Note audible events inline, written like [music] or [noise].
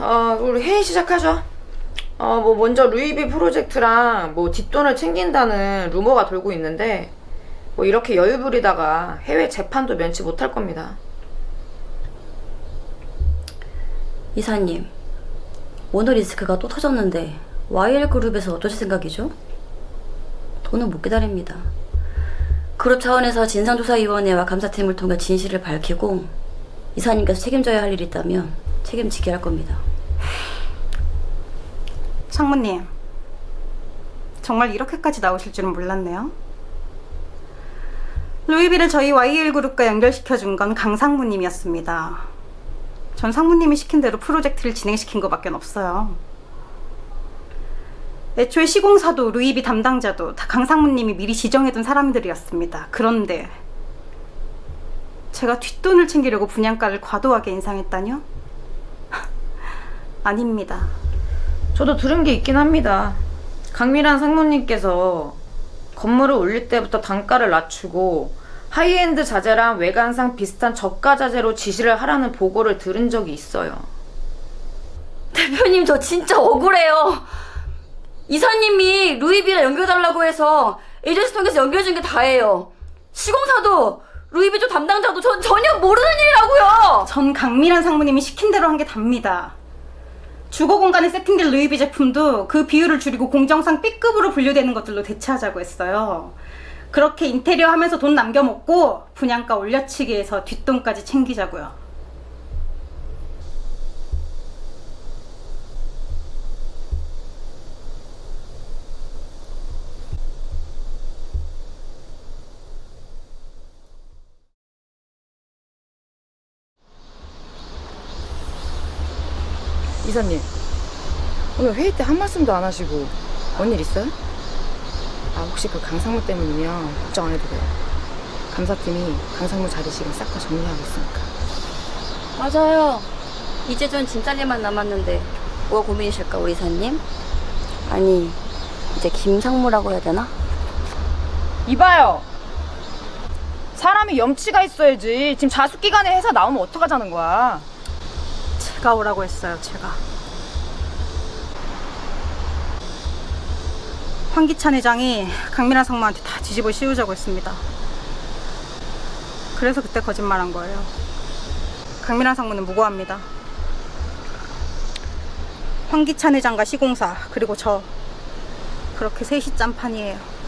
어, 우리 회의 시작하죠. 어, 뭐 먼저 루이비 프로젝트랑 뭐 뒷돈을 챙긴다는 루머가 돌고 있는데 뭐 이렇게 여유 부리다가 해외 재판도 면치 못할 겁니다. 이사님, 모노리스크가 또 터졌는데 YL그룹에서 어떠실 생각이죠? 돈은 못 기다립니다. 그룹 차원에서 진상조사위원회와 감사팀을 통해 진실을 밝히고 이사님께서 책임져야 할 일이 있다면 책임지게 할 겁니다. 상무님, 정말 이렇게까지 나오실 줄은 몰랐네요. 루이비를 저희 YL그룹과 연결시켜준 건 강 상무님이었습니다. 전 상무님이 시킨 대로 프로젝트를 진행시킨 것밖에 없어요. 애초에 시공사도 루이비 담당자도 다 강 상무님이 미리 지정해둔 사람들이었습니다. 그런데 제가 뒷돈을 챙기려고 분양가를 과도하게 인상했다뇨? [laughs] 아닙니다. 저도 들은 게 있긴 합니다. 강미란 상무님께서 건물을 올릴 때부터 단가를 낮추고 하이엔드 자재랑 외관상 비슷한 저가 자재로 지시를 하라는 보고를 들은 적이 있어요. 대표님 저 진짜 억울해요. 이사님이 루이비랑 연결달라고 해서 에이전시 통해서 연결해준 게 다예요. 시공사도 루이비 쪽 담당자도 전 전혀 모르는 일이라고요. 전 강미란 상무님이 시킨 대로 한 게 답니다. 주거 공간에 세팅된 루이비 제품도 그 비율을 줄이고 공정상 B급으로 분류되는 것들로 대체하자고 했어요. 그렇게 인테리어 하면서 돈 남겨 먹고 분양가 올려치기 해서 뒷돈까지 챙기자고요. 이사님, 오늘 회의 때 한 말씀도 안 하시고 뭔 일 있어요? 아 혹시 그 강상무 때문이면 걱정 안 해도 돼요. 감사팀이 강상무 자리식은 싹다 정리하고 있으니까. 맞아요. 이제 전 진짜리만 남았는데 뭐가 고민이실까 우리 이사님? 아니 이제 김상무라고 해야 되나? 이봐요. 사람이 염치가 있어야지. 지금 자숙 기간에 회사 나오면 어떡하자는 거야. 제가 오라고 했어요, 제가. 황기찬 회장이 강미란 상무한테 다 뒤집어 씌우자고 했습니다. 그래서 그때 거짓말한 거예요. 강미란 상무는 무고합니다. 황기찬 회장과 시공사 그리고 저 그렇게 셋이 짠판이에요.